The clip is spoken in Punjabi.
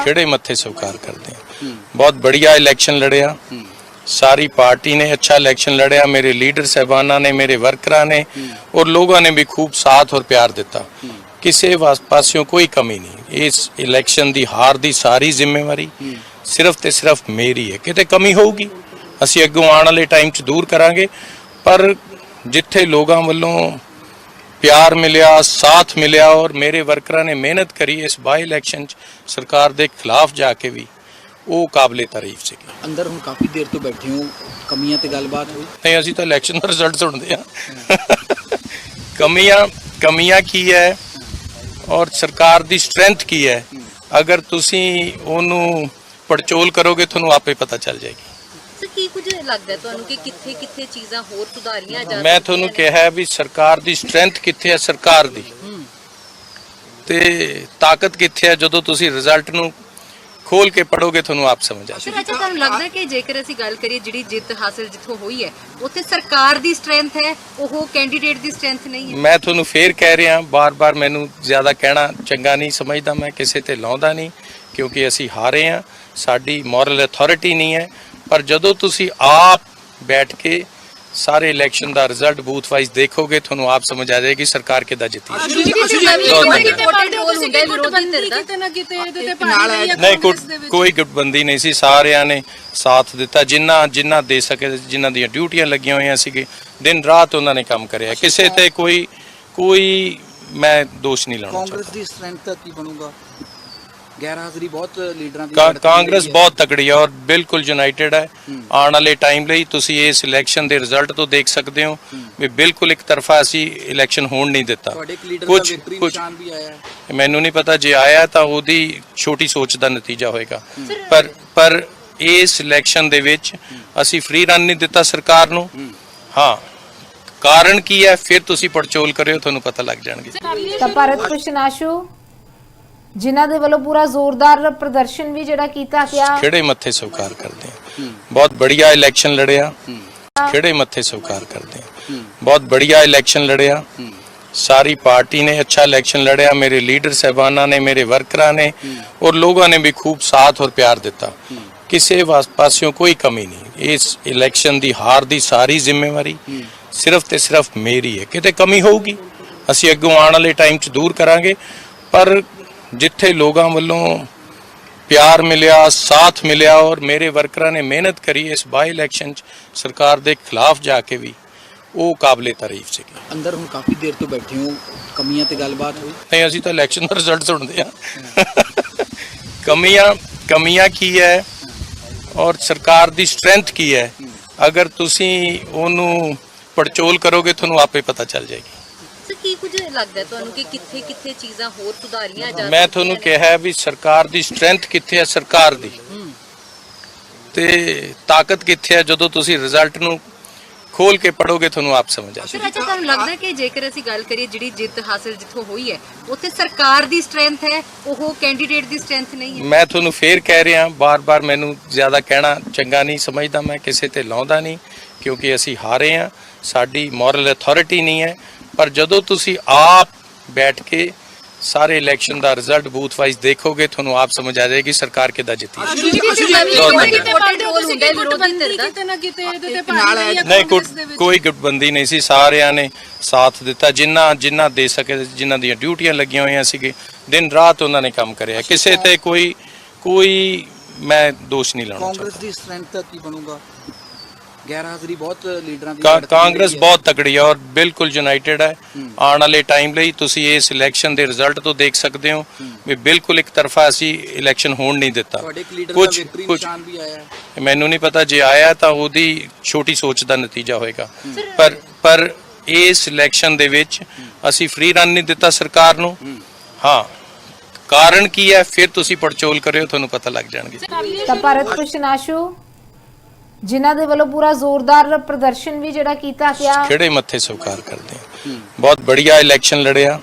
ਖੇੜੇ ਮੱਥੇ ਸਵਾਰ ਕਰਦੇ ਹਾਂ ਬਹੁਤ ਬੜੀਆ ਇਲੈਕਸ਼ਨ ਲੜਿਆ। ਸਾਰੀ ਪਾਰਟੀ ਨੇ अच्छा इलेक्शन लड़या मेरे लीडर साहबाना ने मेरे वर्करा ने और लोगों ने भी खूब साथ और प्यार ਦਿੱਤਾ। ਕਿਸੇ ਪਾਸਿਓਂ ਕੋਈ ਕਮੀ ਨਹੀਂ। ਇਸ ਇਲੈਕਸ਼ਨ ਦੀ ਹਾਰ ਦੀ ਸਾਰੀ ਜ਼ਿੰਮੇਵਾਰੀ ਸਿਰਫ ਤੇ ਸਿਰਫ ਮੇਰੀ ਹੈ। ਕਿਤੇ ਕਮੀ ਹੋਊਗੀ, ਅਸੀਂ ਅੱਗੋਂ ਆਉਣ ਵਾਲੇ ਟਾਈਮ 'ਚ ਦੂਰ ਕਰਾਂਗੇ। ਪਰ ਜਿੱਥੇ ਲੋਕਾਂ ਵੱਲੋਂ ਪਿਆਰ ਮਿਲਿਆ ਸਾਥ ਮਿਲਿਆ ਔਰ ਮੇਰੇ ਵਰਕਰਾਂ ਨੇ ਮਿਹਨਤ ਕਰੀ ਇਸ ਬਾਈ ਇਲੈਕਸ਼ਨ 'ਚ ਸਰਕਾਰ ਦੇ ਖਿਲਾਫ ਜਾ ਕੇ ਵੀ ਉਹ ਕਾਬਲੇ ਤਾਰੀਫ ਸੀਗੀ। ਅੰਦਰ ਹੁਣ ਕਾਫੀ ਦੇਰ ਤੋਂ ਬੈਠੇ ਹੋ ਕਮੀਆਂ ਤੇ ਗੱਲਬਾਤ ਹੋਈ? ਨਹੀਂ ਅਸੀਂ ਤਾਂ ਇਲੈਕਸ਼ਨ ਦਾ ਰਿਜ਼ਲਟ ਸੁਣਦੇ ਆ ਕਮੀਆਂ ਕਮੀਆਂ ਕੀ ਹੈ ਔਰ ਸਰਕਾਰ ਦੀ ਸਟਰੈਂਥ ਕੀ ਹੈ। ਅਗਰ ਤੁਸੀਂ ਉਹਨੂੰ ਪੜਚੋਲ ਕਰੋਗੇ ਤੁਹਾਨੂੰ ਆਪੇ ਪਤਾ ਚੱਲ ਜਾਏਗੀ। ਕੀ ਕੁਝ ਲੱਗਦਾ ਤੁਹਾਨੂੰ ਕਿ ਕਿੱਥੇ ਕਿੱਥੇ ਚੀਜ਼ਾਂ ਹੋਰ ਸੁਧਾਰੀਆਂ ਜਾ ਮੈਂ ਤੁਹਾਨੂੰ ਕਿਹਾ ਵੀ ਸਰਕਾਰ ਦੀ ਸਟਰੈਂਥ ਕਿੱਥੇ ਹੈ ਸਰਕਾਰ ਦੀ। ਤੇ ਤਾਕਤ ਕਿੱਥੇ ਹੈ ਜਦੋਂ ਤੁਸੀਂ ਰਿਜ਼ਲਟ ਨੂੰ ਖੋਲ ਕੇ ਪੜੋਗੇ ਤੁਹਾਨੂੰ ਆਪ ਸਮਝ ਆ ਸਰ ਅੱਛਾ ਤੁਹਾਨੂੰ ਲੱਗਦਾ ਕਿ ਜੇਕਰ ਅਸੀਂ ਗੱਲ ਕਰੀਏ ਜਿਹੜੀ ਜਿੱਤ ਹਾਸਲ ਜਿੱਥੋਂ ਹੋਈ ਹੈ ਉੱਥੇ ਸਰਕਾਰ ਦੀ ਸਟਰੈਂਥ ਹੈ ਉਹ ਕੈਂਡੀਡੇਟ ਦੀ ਸਟਰੈਂਥ ਨਹੀਂ ਹੈ? ਮੈਂ ਤੁਹਾਨੂੰ ਫੇਰ ਕਹਿ ਰਿਹਾ ਬਾਰ-ਬਾਰ ਮੈਨੂੰ ਜ਼ਿਆਦਾ ਕਹਿਣਾ ਚੰਗਾ ਨਹੀਂ ਸਮਝਦਾ ਮੈਂ ਕਿਸੇ ਤੇ ਲਾਉਂਦਾ ਨਹੀਂ ਕਿਉਂਕਿ ਅਸੀਂ ਹਾਰੇ ਆ ਸਾਡੀ ਮੋਰਲ ਅਥਾਰਟੀ ਨਹੀਂ ਹੈ ਪਰ ਜਦੋਂ ਤੁਸੀਂ ਆਪ ਬੈਠ ਕੇ ਸਾਰੇ ਇਲੈਕਸ਼ਨ ਦਾ ਰਿਜ਼ਲਟ ਬੂਥ ਵਾਈਜ਼ ਦੇਖੋਗੇ ਤੁਹਾਨੂੰ ਆਪ ਸਮਝ ਆ ਜਾਏਗੀ ਸਰਕਾਰ ਕਿੱਦਾਂ ਜਿੱਤੀ ਹੈ। ਨਹੀਂ ਕੋਈ ਗੁੱਟਬੰਦੀ ਨਹੀਂ ਸੀ ਸਾਰਿਆਂ ਨੇ ਸਾਥ ਦਿੱਤਾ ਜਿੰਨਾ ਜਿੰਨਾ ਦੇ ਸਕੇ ਜਿਨ੍ਹਾਂ ਦੀਆਂ ਡਿਊਟੀਆਂ ਲੱਗੀਆਂ ਹੋਈਆਂ ਸੀਗੇ ਦਿਨ ਰਾਤ ਉਹਨਾਂ ਨੇ ਕੰਮ ਕਰਿਆ ਕਿਸੇ ਤੇ ਕੋਈ ਕੋਈ ਮੈਂ ਦੋਸ਼ ਨਹੀਂ ਲਾਉਣਾ ਚਾਹੁੰਦਾ ਕਾਂਗਰਸ ਦੀ ਸਟਰੈਂਥ ਦਾ ਕੀ ਬਣੂਗਾ ਗੈਰ ਹਾਜ਼ਰੀ ਬਹੁਤ ਲੀਡਰਾਂ ਦੀ ਕਾ- ਲੜਕੀ ਕਾਂਗਰਸ ਹੈ। ਬਹੁਤ ਤਕੜੀ ਹੈ ਔਰ ਬਿਲਕੁਲ ਯੂਨਾਈਟਿਡ ਹੈ। ਆਉਣ ਵਾਲੇ ਟਾਈਮ ਲਈ ਤੁਸੀਂ ਇਸ ਇਲੈਕਸ਼ਨ ਦੇ ਰਿਜ਼ਲਟ ਤੋਂ ਦੇਖ ਸਕਦੇ ਹੋ ਵੀ ਬਿਲਕੁਲ ਇੱਕ ਤਰਫਾ ਅਸੀਂ ਇਲੈਕਸ਼ਨ ਹੋਣ ਨਹੀਂ ਦਿੱਤਾ। ਤੁਹਾਡੇ ਇੱਕ ਲੀਡਰ ਦਾ ਕੁਝ ਵਿਕਟਰੀ ਕੁਝ ਨਿਸ਼ਾਨ ਵੀ ਆਇਆ ਹੈ। ਮੈਨੂੰ ਨਹੀਂ ਪਤਾ ਜੇ ਆਇਆ ਤਾਂ ਉਹਦੀ ਛੋਟੀ ਸੋਚ ਦਾ ਨਤੀਜਾ ਹੋਏਗਾ। ਪਰ ਪਰ ਇਸ ਇਲੈਕਸ਼ਨ ਦੇ ਵਿੱਚ ਅਸੀਂ ਫ੍ਰੀ ਰਨ ਨਹੀਂ ਦਿੱਤਾ ਸਰਕਾਰ ਨੂੰ। ਹਾਂ। ਕਾਰਨ ਕੀ ਹੈ? ਫਿਰ ਤੁਸੀਂ ਪੜਚੋਲ ਕਰਿਓ ਤੁਹਾਨੂੰ ਪਤਾ ਲੱਗ ਜਾਣਗੇ। ਤਾਂ ਭਾਰਤ ਆਸ਼ੂ ਜਿਨ੍ਹਾਂ ਦੇ ਵੱਲੋਂ ਪੂਰਾ ਜ਼ੋਰਦਾਰ ਪ੍ਰਦਰਸ਼ਨ ਵੀ ਜਿਹੜਾ ਕੀਤਾ ਗਿਆ। ਖਿਹੜੇ ਮੱਥੇ ਸਵੀਕਾਰ ਕਰਦੇ ਹਾਂ ਬਹੁਤ ਬੜੀਆ ਇਲੈਕਸ਼ਨ ਲੜਿਆ। ਖਿਹੜੇ ਮੱਥੇ ਸਵੀਕਾਰ ਕਰਦੇ ਹਾਂ ਬਹੁਤ ਬੜੀਆ ਇਲੈਕਸ਼ਨ ਲੜਿਆ। ਸਾਰੀ ਪਾर्टी ਨੇ ਅੱਛਾ ਇਲੈਕਸ਼ਨ ਲੜਿਆ। ਮੇਰੇ ਲੀਡਰ ਸਾਹਿਬਾਨਾ ਨੇ, ਮੇਰੇ ਵਰਕਰਾਂ ਨੇ ਔਰ ਲੋਕਾਂ ਨੇ ਵੀ ਖੂਬ ਸਾਥ ਔਰ ਪਿਆਰ ਦਿੱਤਾ। ਕਿਸੇ ਪਾਸਿਓਂ ਕੋਈ ਕਮੀ ਨਹੀਂ। ਇਸ ਇਲੈਕਸ਼ਨ ਦੀ ਹਾਰ ਦੀ ਸਾਰੀ ਜ਼ਿੰਮੇਵਾਰੀ ਸਿਰਫ ਤੇ ਸਿਰਫ ਮੇਰੀ ਹੈ। ਕਿਤੇ ਕਮੀ ਹੋਊਗੀ? ਅਸੀਂ ਅੱਗੋਂ ਆਉਣ ਵਾਲੇ ਟਾਈਮ 'ਚ ਦੂਰ ਕਰਾਂਗੇ। ਪਰ ਜਿੱਥੇ ਲੋਕਾਂ ਵੱਲੋਂ ਪਿਆਰ ਮਿਲਿਆ ਸਾਥ ਮਿਲਿਆ ਔਰ ਮੇਰੇ ਵਰਕਰਾਂ ਨੇ ਮਿਹਨਤ ਕਰੀ ਇਸ ਬਾਈ ਇਲੈਕਸ਼ਨ 'ਚ ਸਰਕਾਰ ਦੇ ਖਿਲਾਫ ਜਾ ਕੇ ਵੀ ਉਹ ਕਾਬਲੇ ਤਾਰੀਫ ਸੀਗੀ। ਅੰਦਰ ਹੁਣ ਕਾਫੀ ਦੇਰ ਤੋਂ ਬੈਠੇ ਹੋ ਕਮੀਆਂ ਤੇ ਗੱਲਬਾਤ ਹੋਈ? ਨਹੀਂ ਅਸੀਂ ਤਾਂ ਇਲੈਕਸ਼ਨ ਦਾ ਰਿਜ਼ਲਟ ਸੁਣਦੇ ਆ ਕਮੀਆਂ ਕਮੀਆਂ ਕੀ ਹੈ ਔਰ ਸਰਕਾਰ ਦੀ ਸਟਰੈਂਥ ਕੀ ਹੈ। ਅਗਰ ਤੁਸੀਂ ਉਹਨੂੰ ਪੜਚੋਲ ਕਰੋਗੇ ਤੁਹਾਨੂੰ ਆਪੇ ਪਤਾ ਚੱਲ ਜਾਏਗੀ। ਕੁਝ ਲੱਗਦਾ ਤੁਹਾਨੂੰ ਕਿ ਕਿੱਥੇ ਕਿੱਥੇ ਚੀਜ਼ਾਂ ਹੋਰ ਸੁਧਾਰੀਆਂ ਜਾ ਮੈਂ ਤੁਹਾਨੂੰ ਕਿਹਾ ਵੀ ਸਰਕਾਰ ਦੀ ਸਟਰੈਂਥ ਕਿੱਥੇ ਹੈ ਸਰਕਾਰ ਦੀ। ਤੇ ਤਾਕਤ ਕਿੱਥੇ ਹੈ ਜਦੋਂ ਤੁਸੀਂ ਰਿਜ਼ਲਟ ਨੂੰ ਖੋਲ ਕੇ ਪੜੋਗੇ ਤੁਹਾਨੂੰ ਆਪ ਸਮਝ ਆ ਸਰ ਅੱਛਾ ਤੁਹਾਨੂੰ ਲੱਗਦਾ ਕਿ ਜੇਕਰ ਅਸੀਂ ਗੱਲ ਕਰੀਏ ਜਿਹੜੀ ਜਿੱਤ ਹਾਸਲ ਜਿੱਥੋਂ ਹੋਈ ਹੈ ਉੱਥੇ ਸਰਕਾਰ ਦੀ ਸਟਰੈਂਥ ਹੈ ਉਹ ਕੈਂਡੀਡੇਟ ਦੀ ਸਟਰੈਂਥ ਨਹੀਂ ਹੈ? ਮੈਂ ਤੁਹਾਨੂੰ ਫੇਰ ਕਹਿ ਰਿਹਾ ਬਾਰ-ਬਾਰ ਮੈਨੂੰ ਜ਼ਿਆਦਾ ਕਹਿਣਾ ਚੰਗਾ ਨਹੀਂ ਸਮਝਦਾ ਮੈਂ ਕਿਸੇ ਤੇ ਲਾਉਂਦਾ ਨਹੀਂ ਕਿਉਂਕਿ ਅਸੀਂ ਹਾਰੇ ਆ ਸਾਡੀ ਮੋਰਲ ਅਥਾਰਟੀ ਨਹੀਂ ਹੈ ਪਰ ਜਦੋਂ ਤੁਸੀਂ ਆਪ ਬੈਠ ਕੇ ਸਾਰੇ ਇਲੈਕਸ਼ਨ ਦਾ ਰਿਜ਼ਲਟ ਬੂਥ ਵਾਈਜ਼ ਦੇਖੋਗੇ ਤੁਹਾਨੂੰ ਆਪ ਸਮਝ ਆ ਜਾਏਗੀ ਸਰਕਾਰ ਕਿੱਦਾਂ ਜਿੱਤੀ ਹੈ। ਨਹੀਂ ਕੋਈ ਗੁੱਟਬੰਦੀ ਨਹੀਂ ਸੀ। ਸਾਰਿਆਂ ਨੇ ਸਾਥ ਦਿੱਤਾ। ਜਿੰਨਾ ਜਿੰਨਾ ਦੇ ਸਕੇ ਜਿਨ੍ਹਾਂ ਦੀਆਂ ਡਿਊਟੀਆਂ ਲੱਗੀਆਂ ਹੋਈਆਂ ਸੀਗੇ ਦਿਨ ਰਾਤ ਉਹਨਾਂ ਨੇ ਕੰਮ ਕਰਿਆ। ਕਿਸੇ ਤੇ ਕੋਈ ਕੋਈ ਮੈਂ ਦੋਸ਼ ਨਹੀਂ ਲਾਉਣਾ ਚਾਹੁੰਦਾ। ਕਾਂਗਰਸ ਦੀ ਸਟਰੈਂਥ ਦਾ ਕੀ ਬਣੂਗਾ? ਗੈਰ ਹਾਜ਼ਰੀ ਬਹੁਤ ਲੀਡਰਾਂ ਦੀ ਕਾ- ਲੜਕੀ ਕਾਂਗਰਸ। ਬਹੁਤ ਤਕੜੀ ਹੈ ਔਰ ਬਿਲਕੁਲ ਯੂਨਾਈਟਿਡ ਹੈ। ਆਉਣ ਵਾਲੇ ਟਾਈਮ ਲਈ ਤੁਸੀਂ ਇਸ ਇਲੈਕਸ਼ਨ ਦੇ ਰਿਜ਼ਲਟ ਤੋਂ ਦੇਖ ਸਕਦੇ ਹੋ ਵੀ ਬਿਲਕੁਲ ਇੱਕ ਤਰਫਾ ਅਸੀਂ ਇਲੈਕਸ਼ਨ ਹੋਣ ਨਹੀਂ ਦਿੱਤਾ। ਤੁਹਾਡੇ ਇੱਕ ਲੀਡਰ ਦਾ ਕੁਝ ਵਿਕਟਰੀ ਕੁਝ ਨਿਸ਼ਾਨ ਵੀ ਆਇਆ। ਹੈ ਮੈਨੂੰ ਨਹੀਂ ਪਤਾ ਜੇ ਆਇਆ ਤਾਂ ਉਹਦੀ ਛੋਟੀ ਸੋਚ ਦਾ ਨਤੀਜਾ ਹੋਏਗਾ। ਪਰ ਪਰ ਇਸ ਇਲੈਕਸ਼ਨ ਦੇ ਵਿੱਚ ਅਸੀਂ ਫ੍ਰੀ ਰਨ ਨਹੀਂ ਦਿੱਤਾ ਸਰਕਾਰ ਨੂੰ। ਹਾਂ। ਕਾਰਨ ਕੀ ਹੈ? ਫਿਰ ਤੁਸੀਂ ਪੜਚੋਲ ਕਰਿਓ ਤੁਹਾਨੂੰ ਪਤਾ ਲੱਗ ਜਾਣਗੇ। ਤਾਂ ਭਾਰਤ ਆਸ਼ੂ ਜਿਨ੍ਹਾਂ ਦੇ ਵੱਲੋਂ ਪੂਰਾ ਜ਼ੋਰਦਾਰ ਪ੍ਰਦਰਸ਼ਨ ਵੀ ਜਿਹੜਾ ਕੀਤਾ ਗਿਆ। ਖਿਹੜੇ ਮੱਥੇ ਸਵੀਕਾਰ ਕਰਦੇ ਹਾਂ ਬਹੁਤ ਬੜੀਆ ਇਲੈਕਸ਼ਨ ਲੜਿਆ।